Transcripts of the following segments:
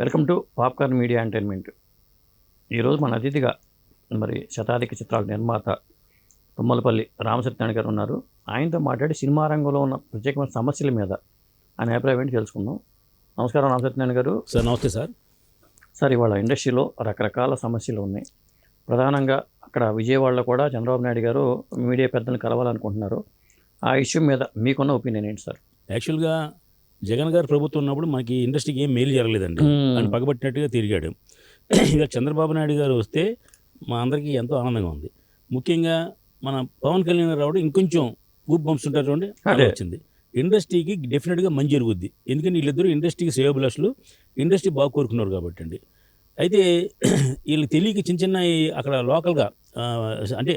Welcome to popcorn media entertainment. ఈరోజు మన అతిథిగా మరి శతాధిక చిత్రాల నిర్మాత తుమ్మలపల్లి రామసత్యనారాయణ గారు ఉన్నారు. ఆయనతో మాట్లాడి సినిమా రంగంలో ఉన్న ప్రత్యేకమైన సమస్యల మీద ఆయన అభిప్రాయం ఏంటి తెలుసుకుందాం. నమస్కారం రామసత్యనారాయణ గారు. సార్ నమస్తే సార్. సార్ ఇవాళ ఇండస్ట్రీలో రకరకాల సమస్యలు ఉన్నాయి. ప్రధానంగా అక్కడ విజయవాడలో కూడా చంద్రబాబు నాయుడు గారు మీడియా పెద్దలను కలవాలనుకుంటున్నారు. ఆ ఇష్యూ మీద మీకున్న ఒపీనియన్ ఏంటి సార్? యాక్చువల్గా జగన్ గారు ప్రభుత్వం ఉన్నప్పుడు మనకి ఇండస్ట్రీకి ఏం మేలు జరగలేదండి. ఆయన పగబట్టినట్టుగా తిరిగాడు. ఇక చంద్రబాబు నాయుడు గారు వస్తే మా అందరికీ ఎంతో ఆనందంగా ఉంది. ముఖ్యంగా మన పవన్ కళ్యాణ్ రావడం ఇంకొంచెం ఊపు బంప్స్ ఉంటారు చూడండి అదే. వచ్చింది. ఇండస్ట్రీకి డెఫినెట్గా మంచి జరుగుద్ది. ఎందుకంటే వీళ్ళిద్దరూ ఇండస్ట్రీకి శ్రేయోభిలాషులు ఇండస్ట్రీ బాగా కోరుకున్నారు కాబట్టి అండి. అయితే వీళ్ళకి తెలియక చిన్న చిన్న అక్కడ లోకల్గా అంటే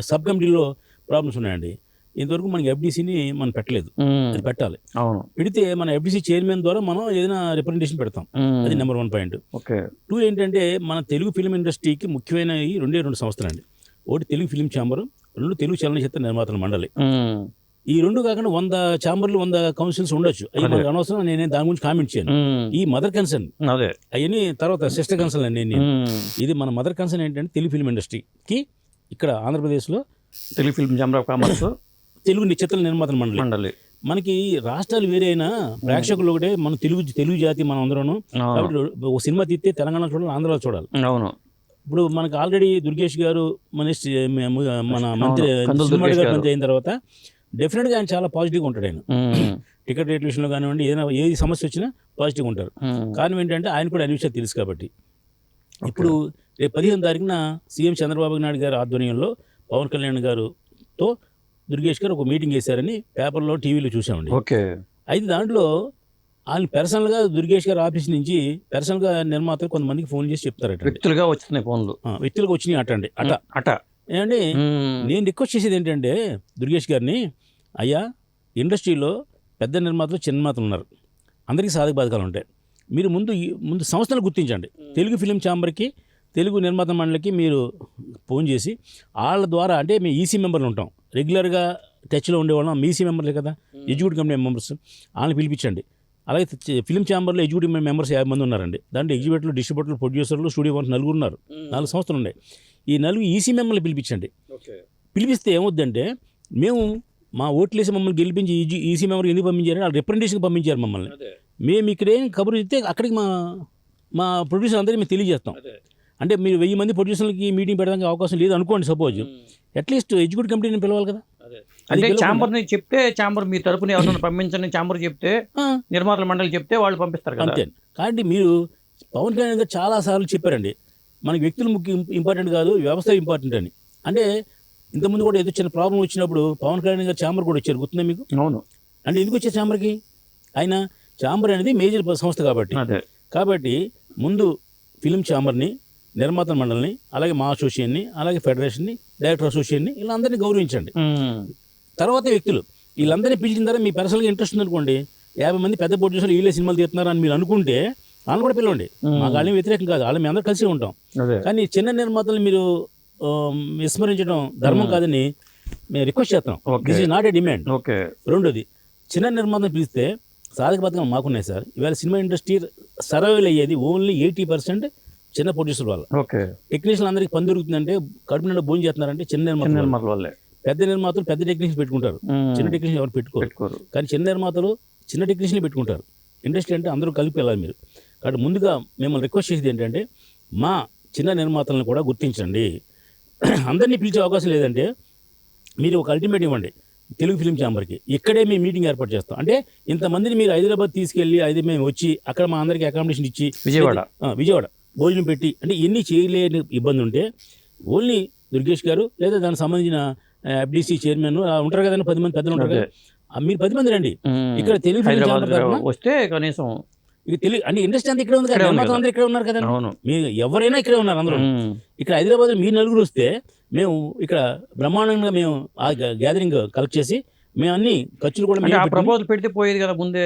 సబ్ కమిటీలో ప్రాబ్లమ్స్ ఉన్నాయండి. ఇంతవరకు మనకి ఎఫ్డీసీని మనం పెట్టలేదు. అది పెట్టాలి. అవును. పెడితే మన ఎఫ్డీసీ చైర్మన్ ద్వారా మనం ఏదైనా రిప్రజెంటేషన్ పెడతాం. అది number one point okay. Two ఏంటంటే మన తెలుగు ఫిలిం ఇండస్ట్రీకి ముఖ్యమైన ఈ రెండే రెండు సంస్థలు అండి ఒకటి తెలుగు ఫిలిం ఛాంబర్ రెండు తెలుగు చలనచిత్ర నిర్మాతల మండలి. ఈ రెండు కాకుండా వంద ఛాంబర్లు వంద కౌన్సిల్స్ ఉండొచ్చు. అవి. మనకు అనవసరం నేను దాని గురించి కామెంట్ చేయను. ఈ మదర్ కన్సర్న్ అదే. అవన్నీ తర్వాత సిస్టర్ కన్సర్న్ అండి నేను. ఇది మన మదర్ కన్సర్న్ ఏంటంటే తెలుగు ఫిలిం ఇండస్ట్రీకి ఇక్కడ ఆంధ్రప్రదేశ్లో Telugu film chamber of commerce Telugu చిత్ర నిర్మాతల మండలి. మండలి. మనకి రాష్ట్రాలు వేరే అయినా ప్రేక్షకులు ఒకటే మన తెలుగు తెలుగు జాతి మనం అందరం కాబట్టి ఒక సినిమా తీస్తే తెలంగాణ చూడాలి ఆంధ్రాలో చూడాలి. అవును. ఇప్పుడు మనకు ఆల్రెడీ దుర్గేష్ గారు మినిస్టర్ మన మంత్రి గారు. మంత్రి అయిన తర్వాత డెఫినెట్గా ఆయన చాలా పాజిటివ్గా ఉంటాడు ఆయన. టికెట్ రేట్ విషయంలో కానివ్వండి ఏదైనా ఏది సమస్య వచ్చినా పాజిటివ్గా ఉంటారు. కారణం ఏంటంటే ఆయన కూడా అన్ని విషయాలు తెలుసు కాబట్టి. ఇప్పుడు రేపు పదిహేను తారీఖున సీఎం చంద్రబాబు నాయుడు గారి ఆధ్వర్యంలో పవన్ కళ్యాణ్ గారుతో దుర్గేష్ గారు ఒక మీటింగ్ చేశారని పేపర్లో టీవీలో చూసామండి ఓకే. అయితే దాంట్లో ఆయన పర్సనల్గా దుర్గేష్ గారి ఆఫీస్ నుంచి పర్సనల్గా నిర్మాతలు కొంతమందికి ఫోన్ చేసి చెప్తారట వ్యక్తులుగా వస్తున్నాయి ఫోన్లు. వ్యక్తులకు వచ్చినాయి అట అండి. అట. అట. ఏమండి. నేను రిక్వెస్ట్ చేసేది ఏంటంటే దుర్గేష్ గారిని అయ్యా ఇండస్ట్రీలో పెద్ద నిర్మాతలు చిన్న నిర్మాతలు ఉన్నారు. అందరికీ సాధక బాధకాలు ఉంటాయి. మీరు ముందు ఈ- ముందు సంస్థలు గుర్తించండి. తెలుగు ఫిలిం ఛాంబర్కి తెలుగు నిర్మాత మండలికి మీరు ఫోన్ చేసి వాళ్ళ ద్వారా అంటే మేము ఈసీ మెంబర్లు ఉంటాం. రెగ్యులర్గా టచ్లో ఉండేవాళ్ళం. మీ ఈసీ మెంబర్లే కదా? Executive committee members. వాళ్ళని పిలిపించండి. అలాగే చ- ఫిలిం ఛాంబర్లో ఎగ్జిక్యూటివ్ మెంబర్స్ యాభై మంది ఉన్నారండి. దాంట్లో ఎగ్జిక్యూటివ్లు డిస్ట్రిబ్యూటర్లు ప్రొడ్యూసర్లు స్టూడియో ఓనర్స్ నలుగురు ఉన్నారు. నాలుగు సంస్థలు ఉన్నాయి ఈ నలుగు ఈసీ మెంబర్లు పిలిపించండి. పిలిపిస్తే ఏమవుద్దంటే మేము మా ఓట్లేసి మమ్మల్ని గెలిపించి ఈజీ- ఈసీ మెంబర్ ఎందుకు పంపించారని వాళ్ళు రిప్రజెంటేషన్ పంపించారు మమ్మల్ని. మేము ఇక్కడ ఏం కబురు ఇస్తే అక్కడికి మా మా ప్రొడ్యూసర్ అందరికీ మేము తెలియజేస్తాం. అంటే మీరు వెయ్యి మంది ప్రొడ్యూసర్లకి మీటింగ్ పెట్టడానికి అవకాశం లేదు అనుకోండి సపోజ్. అట్లీస్ట్ ఎగ్జిక్యూటివ్ కమిటీని పిలవాలి కదా. అంటే ఛాంబర్ని చెప్తే ఛాంబర్ మీ తరపున ఎవరైనా పంపించండి ఛాంబర్ చెప్తే నిర్మాతల మండలి చెప్తే వాళ్ళు పంపిస్తారు కదా. అంతే. కాబట్టి మీరు పవన్ కళ్యాణ్ గారు చాలా సార్లు చెప్పారండి మనకి వ్యక్తులు ముఖ్యం ఇంపార్టెంట్ కాదు వ్యవస్థ ఇంపార్టెంట్ అని. అంటే ఇంతకుముందు కూడా ఏదో చిన్న ప్రాబ్లం వచ్చినప్పుడు పవన్ కళ్యాణ్ గారు ఛాంబర్ కూడా వచ్చారు గుర్తుందా మీకు? అవును. అంటే ఎందుకు వచ్చే ఛాంబర్కి? ఆయన ఛాంబర్ అనేది మేజర్ సంస్థ కాబట్టి. అదే. కాబట్టి ముందు ఫిలిం ఛాంబర్ని నిర్మాత మండలిని అలాగే మా అసోసియేషన్ని అలాగే ఫెడరేషన్ని డైరెక్టర్ అసోసియేషన్ని ఇలా అందరినీ గౌరవించండి. తర్వాత వ్యక్తులు వీళ్ళందరినీ పిలిచిన తర్వాత మీ పర్సనల్గా ఇంట్రెస్ట్ ఉందనుకోండి యాభై మంది పెద్ద ప్రొడ్యూసర్లు వీళ్ళే సినిమాలు తీస్తున్నారు అని మీరు అనుకుంటే వాళ్ళని కూడా పిలవండి. మాకు వాళ్ళని వ్యతిరేకం కాదు వాళ్ళు మేము అందరూ కలిసి ఉంటాం కానీ చిన్న నిర్మాతలు మీరు విస్మరించడం ధర్మం. కాదని మేము రిక్వెస్ట్ చేస్తాం. This is not a demand okay రెండోది చిన్న నిర్మాణం పిలిస్తే సాధక పథకం మాకున్నాయి సార్ ఇవాళ సినిమా ఇండస్ట్రీ సర్వైవల్ అయ్యేది ఓన్లీ ఎయిటీ పర్సెంట్ చిన్న ప్రొడ్యూసర్ వల్ల ఓకే. టెక్నీషియన్ అందరికి పని దొరుకుతుందంటే కడుపు నిండా భోజనం చేస్తున్నారంటే చిన్న నిర్మాతలు వాళ్ళే. పెద్ద నిర్మాతలు పెద్ద టెక్నీషియన్ పెట్టుకుంటారు. చిన్న టెక్నీషియన్ ఎవరు పెట్టుకోరు. కానీ చిన్న నిర్మాతలు చిన్న టెక్నీషియన్ పెట్టుకుంటారు. ఇండస్ట్రీ అంటే అందరూ కలిపి వెళ్ళాలి మీరు. కాబట్టి ముందుగా మిమ్మల్ని రిక్వెస్ట్ చేసేది ఏంటంటే మా చిన్న నిర్మాతలను కూడా గుర్తించండి. అందరినీ పిలిచే అవకాశం లేదంటే మీరు ఒక అల్టిమేట్ ఇవ్వండి. తెలుగు ఫిలిం ఛాంబర్కి ఇక్కడే మేము మీటింగ్ ఏర్పాటు చేస్తాం. అంటే ఇంతమందిని మీరు హైదరాబాద్ తీసుకెళ్ళి అయితే మేము వచ్చి అక్కడ మా అందరికీ అకామిడేషన్ ఇచ్చి విజయవాడ. విజయవాడ. భోజనం పెట్టి అంటే ఎన్ని చేయలేని ఇబ్బంది ఉంటే ఓన్లీ దుర్గేష్ గారు లేదా దానికి సంబంధించిన ఎఫ్డిసి చైర్మన్ ఉంటారు కదండి పది మంది పెద్దలు ఉంటారు. కదా మీరు పది మంది రండి. ఇక్కడ తెలుగు వస్తే కనీసం ఇక తెలుగు అంటే ఇండస్ట్రీ అంతా ఇక్కడ ఉంది కదా. అందరూ ఇక్కడే ఉన్నారు కదా మీరు ఎవరైనా ఇక్కడే ఉన్నారు అందరూ. ఇక్కడ హైదరాబాద్ మీరు నలుగురు వస్తే మేము ఇక్కడ బ్రహ్మాండంగా మేము ఆ గ్యాదరింగ్ కలెక్ట్ చేసి మేము అన్ని ఖర్చులు కూడా ప్రపోజల్ పెడితే పోయేది కదా ముందే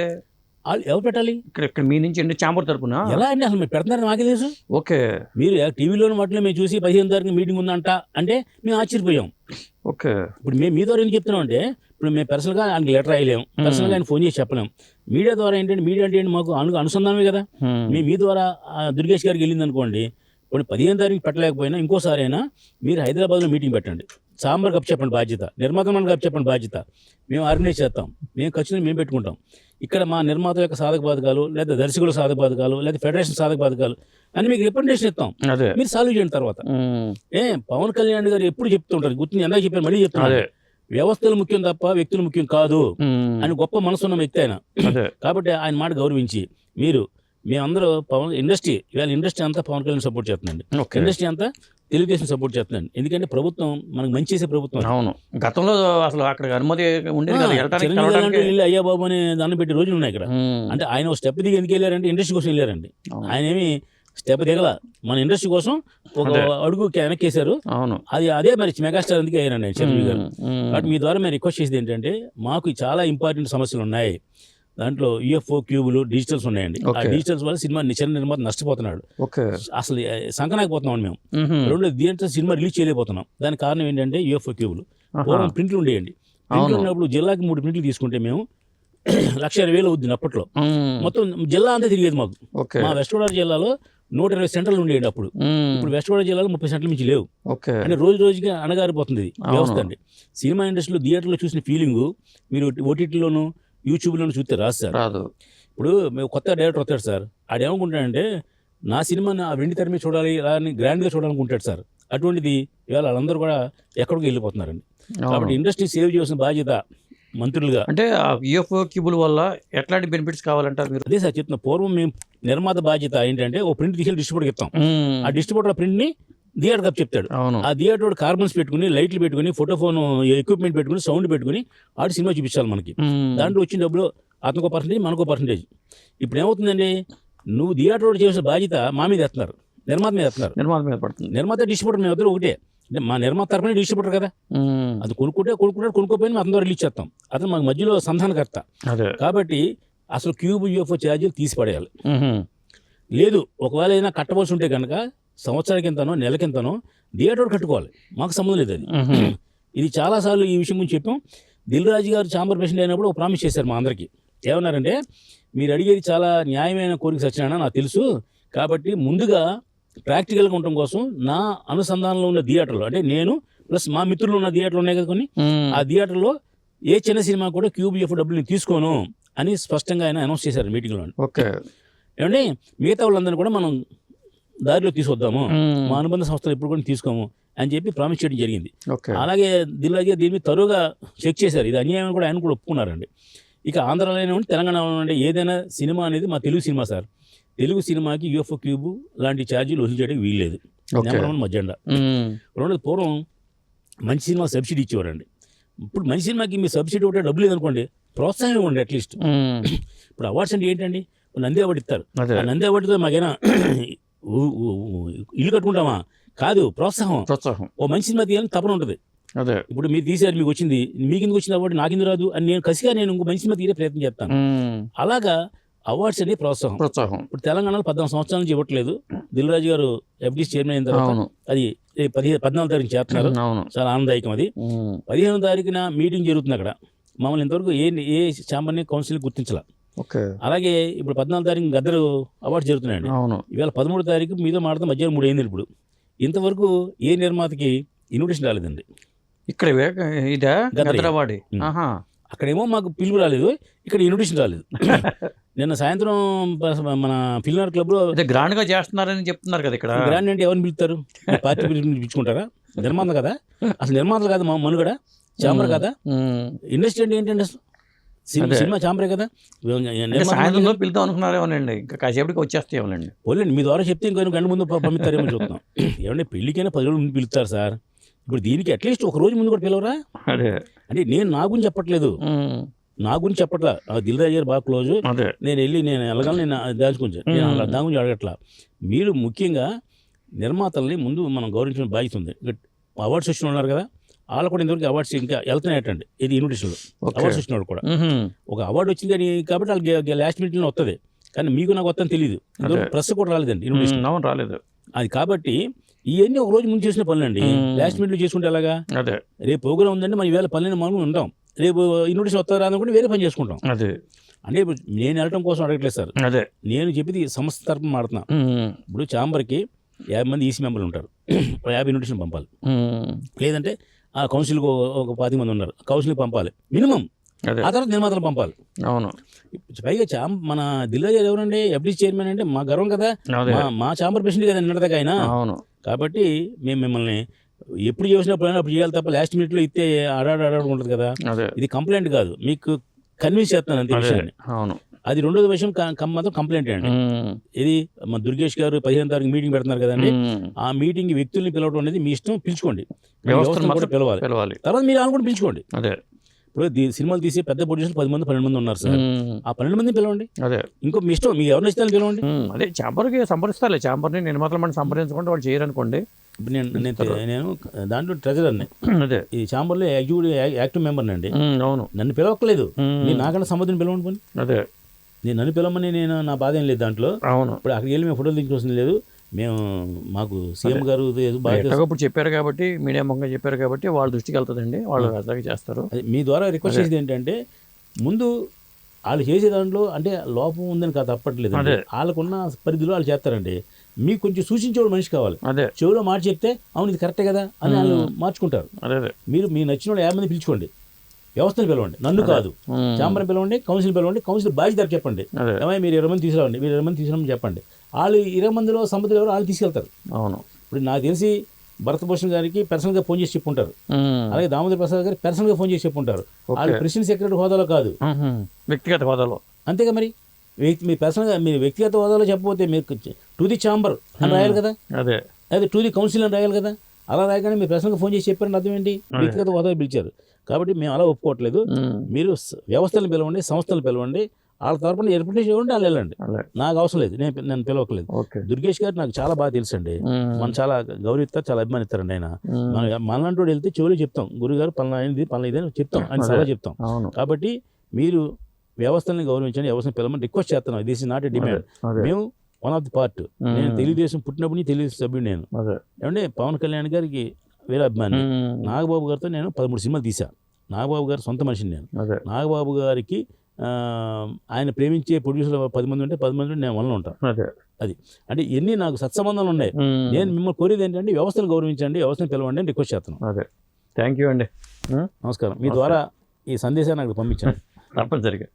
వాళ్ళు ఎవరు పెట్టాలి? ఇక్కడ ఇక్కడ మీ నుంచి అండి ఛాంబర్ తరపున. ఎలా అండి అసలు మీరు పెడుతున్నారని మాకే తెలుసు? ఓకే. మీరు టీవీలోని వాటిలో మేము చూసి పదిహేను తారీఖు మీటింగ్ ఉందంట అంటే మేము ఆశ్చర్యపోయాం. ఓకే. ఇప్పుడు మేము మీ ద్వారా ఎందుకు చెప్తున్నాం అంటే ఇప్పుడు మేము పర్సనల్గా ఆయనకి లెటర్ రాయలేము పర్సనల్గా ఆయన ఫోన్ చేసి చెప్పలేం. మీడియా ద్వారా ఏంటంటే మీడియా అంటే ఏంటి మాకు అను అనుసంధానమే కదా. ఉమ్. మీ ద్వారా దుర్గేష్ గారికి వెళ్ళింది అనుకోండి ఇప్పుడు పదిహేను తారీఖు పెట్టలేకపోయినా ఇంకోసారి అయినా మీరు హైదరాబాద్లో మీటింగ్ పెట్టండి. సాంబార్ కప్ చెప్పండి బాధ్యత నిర్మాత మన కప్ చెప్పండి బాధ్యత. మేము ఆర్గనైజ్ చేస్తాం మేము ఖచ్చితంగా మేము పెట్టుకుంటాం. ఇక్కడ మా నిర్మాత యొక్క సాధక బాధకాలు లేదా దర్శకుల సాధక బాధకాలు లేదా ఫెడరేషన్ సాధక బాధకాలు అని మీకు రికమెండేషన్ ఇస్తాం. మీరు సాల్వ్ చేయండి తర్వాత. ఏ పవన్ కళ్యాణ్ గారు ఎప్పుడు చెప్తుంటారు గుర్తు ఎందాక చెప్పారు మళ్ళీ చెప్తున్నారు వ్యవస్థలు ముఖ్యం తప్ప వ్యక్తులు ముఖ్యం కాదు. అని గొప్ప మనసున్న వ్యక్తి ఆయన. కాబట్టి ఆయన మాట గౌరవించి మీరు మేమందరూ పవన్ ఇండస్ట్రీ ఇవాళ ఇండస్ట్రీ అంతా పవన్ కళ్యాణ్ సపోర్ట్ చేస్తుందండి. ఇండస్ట్రీ అంతా తెలుగుదేశం సపోర్ట్ చేస్తుందండి ఎందుకంటే ప్రభుత్వం మనకు మంచి చేసే ప్రభుత్వం అవును. గతంలో అసలు అక్కడ అనుమతి ఉండేది వెళ్ళి అయ్యా బాబు అని దాన్ని పెట్టి రోజులు ఉన్నాయి ఇక్కడ. అంటే ఆయన ఒక స్టెప్ దిగి ఎందుకు వెళ్ళారంటే ఇండస్ట్రీ కోసం వెళ్ళారండి. ఆయన ఏమి స్టెప్ దిగల. మన ఇండస్ట్రీ కోసం ఒక. అడుగు వెనక్కి వేశారు అవును. అది అదే మరి మెగాస్టార్ అందుకే అయ్యారండి చిరంజీవి గారు. కాబట్టి మీ ద్వారా మేము రిక్వెస్ట్ చేసేది ఏంటంటే మాకు చాలా ఇంపార్టెంట్ సమస్యలు ఉన్నాయి. దాంట్లో యూఎఫ్ఓ క్యూబులు డిజిటల్స్ ఉన్నాయండి ఆ. డిజిటల్స్ వల్ల సినిమా చిన్న నిర్మాత నష్టపోతున్నాడు అసలు సంకనాకపోతున్నాం మేము. రెండు దీంట్లో సినిమా రిలీజ్ చేయలేకపోతున్నాం దానికి కారణం ఏంటంటే యూఎఫ్ఓ క్యూబులు. పూర్వం ప్రింట్లు ఉండేయండి ప్రింట్లు. ఉన్నప్పుడు జిల్లాకి మూడు ప్రింట్లు తీసుకుంటే మేము లక్ష ఇరవై వేలు అవుతుంది అప్పట్లో. మొత్తం జిల్లా అంతా తిరిగేది మాకు మా వెస్ట్ గోదావరి జిల్లాలో నూట ఇరవై సెంటర్లు ఉండేయండి అప్పుడు. ఇప్పుడు వెస్ట్ గోదావరి జిల్లాలో ముప్పై సెంటర్ల మించి లేవు అంటే రోజు రోజుకి అణగారిపోతుంది ఇది అవును. వ్యవస్థ అండి సినిమా ఇండస్ట్రీలో థియేటర్లో చూసిన ఫీలింగ్ మీరు ఓటీటీలోను యూట్యూబ్లోను చూస్తే రాదు సార్. రాదు. ఇప్పుడు మేము కొత్త డైరెక్టర్ వస్తాడు సార్. ఆడు ఏమనుకుంటాడంటే నా సినిమాని ఆ వెండి తెర మీద చూడాలి ఇలా అని గ్రాండ్గా చూడాలనుకుంటాడు సార్. అటువంటిది ఇవాళ వాళ్ళందరూ కూడా ఎక్కడికి వెళ్ళిపోతున్నారండి. కాబట్టి. ఇండస్ట్రీ సేవ్ చేయాల్సిన బాధ్యత మంత్రులుగా. అంటే ఆ యూఎఫ్ఓ క్యూబుల్ వల్ల ఎట్లాంటి బెనిఫిట్స్ కావాలంటారు మీరు? అదే సార్ చెప్తున్నా పూర్వం మేము నిర్మాత బాధ్యత ఏంటంటే ఓ ప్రింట్ తీసుకెళ్ళి డిస్ట్రిబ్యూటర్కి ఇస్తాం. ఆ డిస్ట్రిబ్యూటర్ ప్రింట్ని థియేటర్ కప్ చెప్తాడు. ఆ థియేటర్ కార్బన్స్ పెట్టుకుని లైట్లు పెట్టుకుని ఫోటో ఫోన్ ఎక్విప్మెంట్ పెట్టుకుని సౌండ్ పెట్టుకుని ఆడు సినిమా చూపించాలి మనకి. దాంట్లో వచ్చిన డబ్బులు అతనికో పర్సంటేజ్ మనకో పర్సంటేజ్. ఇప్పుడు ఏమవుతుందండి? నువ్వు థియేటర్ చేసిన బాధ్యత మా మీద ఎత్తున్నారు నిర్మాత మీద ఎత్తున్నారు నిర్మాత మీద పడుతుంది. నిర్మాత డిస్ట్రిబ్యూటర్ మేము ఇద్దరు ఒకటే మా నిర్మాత తరపున డిస్ట్రిబ్యూటర్ కదా. అది కొనుక్కుంటే కొనుక్కుంటాడు కొనుక్కోపోయినా అతని ద్వారా రిలీజ్ చేస్తాం. అతను మాకు మధ్యలో సంధానకర్త. కాబట్టి అసలు క్యూబ్ యూఎఫ్ఓ ఛార్జీలు తీసి పడేయాలి. లేదు ఒకవేళ ఏదైనా కట్టవలసి ఉంటే కనుక సంవత్సరానికి ఎంతనో నెలకింతనో థియేటర్ కట్టుకోవాలి. మాకు సంబంధం లేదు అది. ఇది చాలాసార్లు ఈ విషయం గురించి చెప్పాం. దిల్ రాజు గారు చాంబర్ ప్రెసిడెంట్ అయినప్పుడు ఒక ప్రామిస్ చేశారు మా అందరికీ. ఏమన్నారంటే మీరు అడిగేది చాలా న్యాయమైన కోరిక సత్యనారాయణ నాకు తెలుసు. కాబట్టి ముందుగా ప్రాక్టికల్గా ఉండటం కోసం నా అనుసంధానంలో ఉన్న థియేటర్లో అంటే నేను ప్లస్ మా మిత్రులు ఉన్న థియేటర్లు ఉన్నాయి కదా కొన్ని. ఆ థియేటర్లో ఏ చిన్న సినిమా కూడా క్యూబిఎఫ్ డబ్బులు తీసుకోను అని స్పష్టంగా ఆయన అనౌన్స్ చేశారు మీటింగ్లో. ఓకే. ఏమంటే మిగతా వాళ్ళందరినీ కూడా మనం దారిలో తీసుకొద్దాము. మా అనుబంధ సంస్థలు ఎప్పుడు కూడా తీసుకోము అని చెప్పి ప్రామిస్ చేయడం జరిగింది. అలాగే దిల్లాజీ దీని మీద తరువుగా చెక్ చేశారు. ఇది అన్యాయం అని కూడా ఆయన కూడా ఒప్పుకున్నారండి. ఇక ఆంధ్రాలోనే ఉండి తెలంగాణలో ఉండే ఏదైనా సినిమా అనేది మా తెలుగు సినిమా సార్. తెలుగు సినిమాకి యూఎఫ్ఓ క్యూబ్ లాంటి ఛార్జీలు వసూలు చేయడానికి వీల్లేదు. నెంబర్ వన్ మధ్యండా. రెండోది పూర్వం మంచి సినిమా సబ్సిడీ ఇచ్చేవారండి. ఇప్పుడు మంచి సినిమాకి మీ సబ్సిడీ ఒకటే డబ్బులు లేదనుకోండి ప్రోత్సాహం ఇవ్వండి అట్లీస్ట్. ఇప్పుడు అవార్డ్స్ అంటే ఏంటండి? నంది అవార్డు ఇస్తారు. నంది అవార్డుతో మాకైనా ఇల్లు కట్టుకుంటామా? కాదు ప్రోత్సాహం. ప్రోత్సాహం. ఓ మంచి సినిమా తీయాలని తపన ఉంటుంది. అదే. ఇప్పుడు మీరు తీసారు మీకు వచ్చింది మీకు ఎందుకు వచ్చింది అవార్డు? నాకు ఎందుకు రాదు అని నేను కసిగా నేను ఇంకో మంచి సినిమా తీరే ప్రయత్నం చేస్తాను. అలాగా అవార్డ్స్ అనేది ప్రోత్సాహం. ప్రోత్సాహం. ఇప్పుడు తెలంగాణలో పద్నాలుగు సంవత్సరాల నుంచి ఇవ్వట్లేదు. దిల్రాజు గారు ఎఫ్డీస్ చైర్మన్ అయిన తర్వాత అది పదిహేను పద్నాలుగు తారీఖు చేస్తున్నారు. చాలా ఆనందదాయకం అది. పదిహేను తారీఖున మీటింగ్ జరుగుతుంది అక్కడ. మమ్మల్ని ఇంతవరకు ఏ ఏ ఛాంబర్ని కౌన్సిల్ గుర్తించాల. అలాగే ఇప్పుడు పద్నాలుగు తారీఖు గద్దరు అవార్డు జరుగుతున్నాయండి. అవును. ఇవాళ పదమూడు తారీఖు మీతో మాడతాం మధ్యాహ్నం మూడు అయింది ఇప్పుడు. ఇంతవరకు ఏ నిర్మాతకి ఇన్విటేషన్ రాలేదండి. ఇక్కడ ఇదా. ఆహా. అక్కడేమో మాకు పిలుపు రాలేదు ఇక్కడ ఇన్విటేషన్ రాలేదు. నిన్న సాయంత్రం మన ఫిల్నార్ క్లబ్లో గ్రాండ్గా చేస్తున్నారని చెప్తున్నారు కదా ఇక్కడ. గ్రాండ్ అంటే ఎవరిని పిలుస్తారు? పార్టీ పిలుచుకుంటారా? నిర్మాత కదా? అసలు నిర్మాతలు కాదు మా మనుగడ చాంబర్ కదా. ఇండస్ట్రీ అంటే ఏంటంటే అసలు? సినిమా చాంబరే కదా? అంటే సాయంత్రంలో పిలుద్దాం అనుకున్నారేమోనండి ఇంకా కాసేపటికి వచ్చేస్తాయేమోనండి పోలేండి మీ ద్వారా చెప్తే ఇంకొన్ని గంట ముందు పంపిస్తారేమో చూద్దాం. ఏమంటే పెళ్ళికైనా పది రోజుల ముందు పిలుస్తారు సార్. ఇప్పుడు దీనికి అట్లీస్ట్ ఒక రోజు ముందు కూడా పిలవరా? అదే. అంటే నేను నా గురించి చెప్పట్లేదు. నా గురించి చెప్పట్లా. ఆ దిల్ రాజు గారు బాగా క్లోజ్ నేను వెళ్ళి నేను వెళ్ళగానే నేను దాచుకుంటా. నేను దాని గురించి అడగట్లా. మీరు ముఖ్యంగా నిర్మాతల్ని ముందు మనం గౌరవించిన బాధ్యత ఉంది. ఇక అవార్డ్స్ వచ్చిన ఉన్నారు కదా? వాళ్ళు కూడా ఇంతవరకు అవార్డ్స్ ఇంకా వెళ్తున్నాయటండి. ఇది ఇన్విటేషన్లో. అవార్డ్స్ వచ్చిన వాళ్ళు కూడా. ఒక అవార్డు వచ్చింది కానీ కాబట్టి వాళ్ళకి లాస్ట్ మినిట్లో వస్తుంది కానీ మీకు నాకు వస్తుందని తెలియదు. ప్రెస్ కూడా రాలేదండి ఇన్విటేషన్. అవును రాలేదు. అది కాబట్టి ఇవన్నీ ఒక రోజు ముందు చేసిన పనులండి. లాస్ట్ మినిట్లో చేసుకుంటే ఎలాగా? అదే. రేపు ప్రోగ్రామ్ ఉందంటే మనం ఈవేళ పనులను మనం ఉంటాం రేపు ఇన్విటేషన్ వస్తారా అనుకుంటే వేరే పని చేసుకుంటాం. అదే. అంటే ఇప్పుడు నేను వెళ్ళడం కోసం అడగట్లేదు సార్. అదే. నేను చెప్పేది సంస్థ తరపున మాడుతున్నా ఇప్పుడు ఛాంబర్కి యాభై మంది ఈసీ మెంబర్లు ఉంటారు. యాభై ఇన్విటేషన్ పంపాలి. లేదంటే ఆ కౌన్సిల్కి ఒక పాతి మంది ఉన్నారు. కౌన్సిల్కి పంపాలి. మినిమం. ఆ తర్వాత నిర్మాతలు పంపాలి. అవును. పైగా చాం మన దిల్లా ఎవరండి? ఎఫ్డీ చైర్మన్ అంటే మా గర్వం కదా. మా చాంబర్ ప్రెసిడెంట్ కదా నిన్నటిదాకా ఆయన. అవును. కాబట్టి మేము మిమ్మల్ని ఎప్పుడు చేసినప్పుడు అప్పుడు చేయాలి తప్ప లాస్ట్ మినిట్లో ఇస్తే ఆడాడు ఆడాడు ఉంటుంది కదా. ఇది కంప్లైంట్ కాదు. మీకు కన్విన్స్ చేస్తాను అంతే అవును. అది రెండోది విషయం మాత్రం కంప్లైంట్ అండి. ఇది మా దుర్గేష్ గారు పదిహేను తారీఖు మీటింగ్ పెడుతున్నారు కదండి. ఆ మీటింగ్ వ్యక్తుల్ని పిలవడం అనేది మీ ఇష్టం పిలుచుకోండి. మాత్రం పిలవాలి. తర్వాత మీరు అనుకుంటే పిలుచుకోండి. అదే. ఇప్పుడు సినిమాలు తీసే పెద్ద ప్రొడ్యూసర్ పది మంది పన్నెండు మంది ఉన్నారు సార్. ఆ పన్నెండు మందిని పిలవండి. అదే. ఇంకో మీ ఇష్టం మీకు ఎవరిని ఇస్తాను పిలవండి. అదే చాంబర్కి సంప్రదిస్తాలే చాంబర్ని నిర్మాతలు మనం సంప్రదించకుండా వాళ్ళు చేయరనుకోండి. ఇప్పుడు నేను నేను నేను దాంట్లో ట్రెజరర్ని అదే. ఈ ఛాంబర్లో యాక్టివ్ యాక్టివ్ మెంబర్ అండి అవును. నన్ను పిలవక్కలేదు నేను నాకన్నా సంబంధం పిలవండి అదే. నేను నన్ను పిలవమని నేను నా బాధ ఏం లేదు దాంట్లో. అవును. ఇప్పుడు అక్కడికి వెళ్ళి మేము ఫోటోలు దించుకోవాల్సింది లేదు. మేము మాకు సీఎం గారు ఇప్పుడు చెప్పారు కాబట్టి మీడియా ముఖంగా చెప్పారు కాబట్టి వాళ్ళ దృష్టికి వెళ్తుందండి. వాళ్ళు అట్లాగే చేస్తారు. అది మీ ద్వారా రిక్వెస్ట్ చేసేది ఏంటంటే ముందు వాళ్ళు చేసే దాంట్లో అంటే లోపం ఉందని కాదు తప్పట్లేదు. వాళ్ళకున్న పరిధిలో వాళ్ళు చేస్తారండి. మీకు కొంచెం సూచించేవాడు మనిషి కావాలి. అదే. చెవిలో మాట చెప్తే అవును ఇది కరెక్టే కదా అని వాళ్ళు మార్చుకుంటారు. మీరు మీ నచ్చిన వాళ్ళు యాభై మంది పిలుచుకోండి. వ్యవస్థను పిలవండి. నన్ను కాదు. చాంబర్ పిలవండి కౌన్సిల్ పిలవండి కౌన్సిల్ బాధ్యత చెప్పండి. అదే. ఏమై మీరు ఇరవై మంది తీసుకురావండి మీరు ఇరవై మంది తీసుకురామని చెప్పండి. వాళ్ళు ఇరవై మందిలో సంబంధులు ఎవరు వాళ్ళు తీసుకెళ్తారు. అవును. ఇప్పుడు నాకు తెలిసి భరతభూషణ్ గారికి పర్సనల్గా ఫోన్ చేసి చెప్పుంటారు. అలాగే దామోదర్ ప్రసాద్ గారికి పర్సనల్గా ఫోన్ చేసి చెప్పుంటారు. వాళ్ళు ప్రెసిడెంట్ సెక్రటరీ హోదాలో కాదు. వ్యక్తిగత హోదాలో. అంతేగా మరి? వ్యక్తి మీ పర్సనల్గా మీరు వ్యక్తిగత హోదాలో చెప్పకపోతే మీకు టు ది ఛాంబర్ అని రాయాలి కదా? అదే. అదే టు ది కౌన్సిల్ అని రాయాలి కదా? అలా రాయగానే మీరు పర్సనల్గా ఫోన్ చేసి చెప్పారని అర్థం ఏంటి? వ్యక్తిగత హోదాలో పిలిచారు. కాబట్టి మేము అలా ఒప్పుకోవట్లేదు. మీరు వ్యవస్థలను పిలవండి సంస్థలు పిలవండి వాళ్ళ తరపున రిప్రజెంటేషన్ ఇవ్వండి వాళ్ళు వెళ్ళండి. నాకు అవసరం లేదు. నేను నేను పిలవట్లేదు ఓకే. దుర్గేష్ గారు నాకు చాలా బాగా తెలుసండి. మనం చాలా గౌరవిస్తారు చాలా అభిమానిస్తారండి ఆయన. మన మనలాంటి వెళ్తే చెవులు చెప్తాం గురుగారు పలానా అయింది పలానా ఇది అని చెప్తాం ఆయన సలహా చెప్తాం. కాబట్టి మీరు వ్యవస్థల్ని గౌరవించండి వ్యవస్థను పిలవమని రిక్వెస్ట్ చేస్తున్నాం. This is not a demand మేము వన్ ఆఫ్ ది పార్ట్ నేను తెలుగుదేశం పుట్టినప్పుడు తెలుగుదేశం సభ్యుడు నేను. ఏమంటే పవన్ కళ్యాణ్ గారికి వేరే అభిమాని. నాగబాబు గారితో నేను పదమూడు సినిమాలు తీసా నాగబాబు గారు సొంత మనిషిని నేను. నాగబాబు గారికి ఆయన ప్రేమించే ప్రొడ్యూసర్లు పది మంది ఉంటే పది మంది ఉంటే నేను వల్ల ఉంటాను అదే. అది. ఎన్ని నాకు సత్సంబంధాలు ఉన్నాయి. నేను మిమ్మల్ని కోరేది ఏంటంటే వ్యవస్థను గౌరవించండి వ్యవస్థను పిలవండి అని రిక్వెస్ట్ చేస్తున్నాను అదే. థ్యాంక్ యూ అండి. నమస్కారం. మీ ద్వారా ఈ సందేశాన్ని నాకు పంపించండి. తప్పనిసరిగా.